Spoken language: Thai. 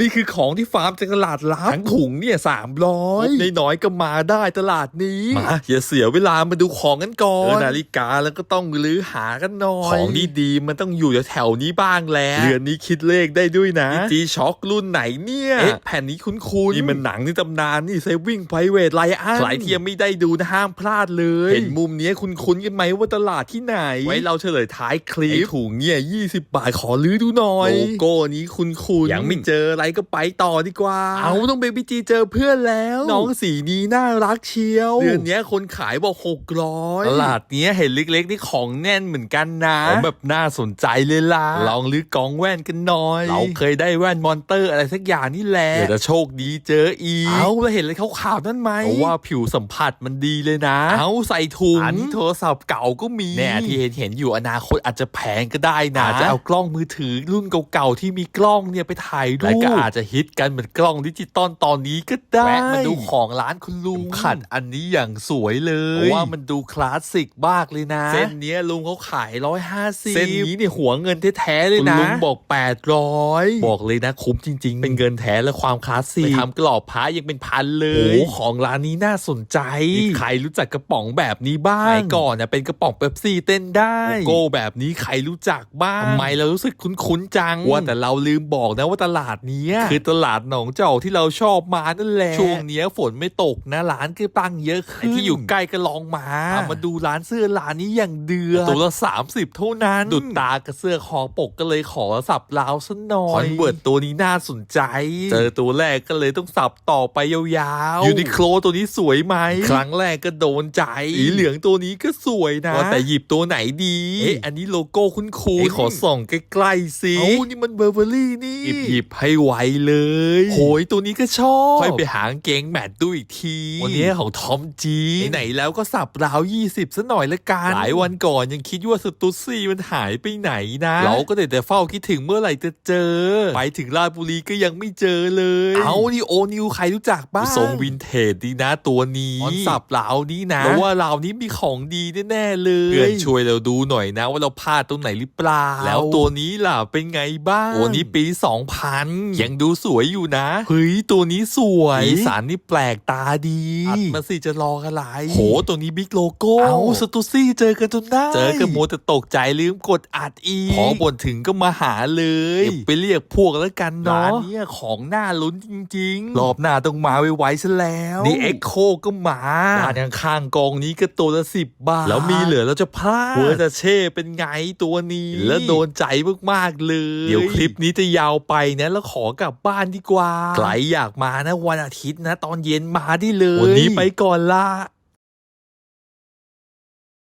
นี่คือของที่ฟาร์มจากตลาดลับทั้งถุงเนี่ยสามร้อยน้อยๆก็มาได้ตลาดนี้ มาอย่าเสียเวลามาดูของกันก่อนเออนาฬิกาแล้วก็ต้องลื้อหากันหน่อย ของดีๆมันต้องอยู่แถวๆนี้บ้างแล้วเรือนนี้คิดเลขได้ด้วยนะจีช็อครุ่นไหนเนี่ยเอ๊ะแผ่นนี้คุ้นๆนี่มันหนังในตำนานนี่เซฟวิ่งไพรเวทไลอันใครที่ยังไม่ได้ดูนะห้ามพลาดเลย เห็นมุมเนี้ยคุ้นๆกันไหมว่าตลาดที่ไหน ไว้เราเฉลยท้ายคลิปไอ้ถุงเนี่ย20บาทขอลื้อดูหน่อยโลโก้นี้คุ้นๆยังไม่เจออะไรก็ไปต่อดีกว่า เอาต้องเบบี้จีเจอเพื่อนแล้ว น้องสีนี้น่ารักเชียว เดือนเนี้ยคนขายบอก600ตลาดเนี้ยเห็นเล็กๆนี่ของแน่นเหมือนกันนะของแบบน่าสนใจเลยล่ะ ลองลื้อกองแว่นกันหน่อย เราเคยได้แว่นมอนเตอร์อะไรสักอย่างนี่แหละเดี๋ยวจะโชคดีเจออีกเอาแล้วเห็นอะไรขาวๆนั่นไหมเพราะว่าผิวสัมผัสมันดีเลยนะ เอาใส่ถุงอันนี้โทรศัพท์เก่าก็มีแน่ที่เห็นเห็นๆอยู่อนาคตอาจจะแพงก็ได้นะอาจจะเอากล้องมือถือรุ่นเก่าๆที่มีกล้องเนี่ยไปถ่ายรูปและก็อาจจะฮิตกันเหมือนกล้องดิจิตอลตอนนี้ก็ได้แวะมาดูของร้านคุณลุงขัดอันนี้อย่างสวยเลยเพราะว่ามันดูคลาสสิกมากเลยนะ เส้นเนี้ยลุงเขาขายร้อยห้าสิบเส้นนี้เนี่ยหัวเงินแท้ๆเลยนะ ลุงบอกแปดร้อยบอกเลยนะคุ้มจริง ๆ เป็นเงินแท้และความคลาสสิกไปทำกรอบพระยังเป็นพันเลยโอ้ของร้านนี้น่าสนใจใครรู้จักกระป๋องแบบนี้บ้างก่อนนะเป็นกระป๋องเป๊ปซี่เต้นได้โลโก้แบบนี้ใครรู้จักบ้างทำไมเรารู้สึกคุ้นๆจังว่าแต่เราลืมบอกนะว่าตลาดเนี้ยคือตลาดหนองเจ้าที่เราชอบมานั่นแหละช่วงเนี้ยฝนไม่ตกนะร้านก็ตั้งเยอะขึ้นที่อยู่ใกล้ก็ลองมามาดูร้านเสื้อร้านนี้อย่างเดือดตัวละ30เท่านั้น ดุดตากับเสื้อคอปกก็เลยขอสับราวซะหน่อยคอนเวิร์ตตัวนี้น่าสนใจ เจอตัวแรกก็เลยต้องสับต่อไปยาวๆยูนิโคลตัวนี้สวยไหมครั้งแรกก็โดนใจสีเหลืองตัวนี้ก็สวยนะว่าแต่หยิบตัวไหนดีเอ๊ะอันนี้โลโก้คุ้นๆขอส่องใกล้ๆสิเอ้านี่มันเบอร์เบอรี่นี่หยิบหยิบให้ไวเลย โหยตัวนี้ก็ชอบ ค่อยไปหากางเกงแมทดูอีกที วันนี้ของทอมจีไหนๆแล้วก็สับราว20ซะหน่อยละกัน หลายวันก่อนยังคิดว่าสตูซี่มันหายไปไหนนะ เราก็ได้แต่เฝ้าคิดถึงเมื่อไหร่จะเจอ ไปถึงราชบุรีก็ยังไม่เจอเลย เอานี่โอนิวใครรู้จักบ้างทรงวินเทจดีนะตัวนี้ออนสับราวนี้นะแล้วว่าเราวนี้มีของดีแน่ๆเลยเพื่อนช่วยเราดูหน่อยนะว่าเราพลาดตรงไหนหรือเปล่า แล้วตัวนี้ล่ะเป็นไงบ้างตัวนี้ปี 2000ยังดูสวยอยู่นะ เฮ้ย ตัวนี้สวยสีสันนี่แปลกตาดีอัดมาสิจะรออะไร โห ตัวนี้บิ๊กโลโก้ เอาสตูซี่เจอกันจนได้ เจอกันโมแต่ตกใจลืมกดอัดอีกพอบนถึงก็มาหาเลยเดี๋ยวไปเรียกพวกแล้วกันเนาะร้านเนี้ยของน่าลุ้นจริง ๆ รอบหน้าต้องมาไวๆซะแล้ว นี่เอ็กโคก็มาร้านข้างๆกองนี้ก็ตัวละสิบบาท แล้วมีเหลือเราจะพลาดเวอร์จะเช่เป็นไงตัวนี้ แล้วโดนใจมากๆเลย เดี๋ยวคลิปนี้จะยาวไปนะแล้วขอกลับบ้านดีกว่า ใครอยากมานะวันอาทิตย์นะ ตอนเย็นมาได้เลย วันนี้ไปก่อนละ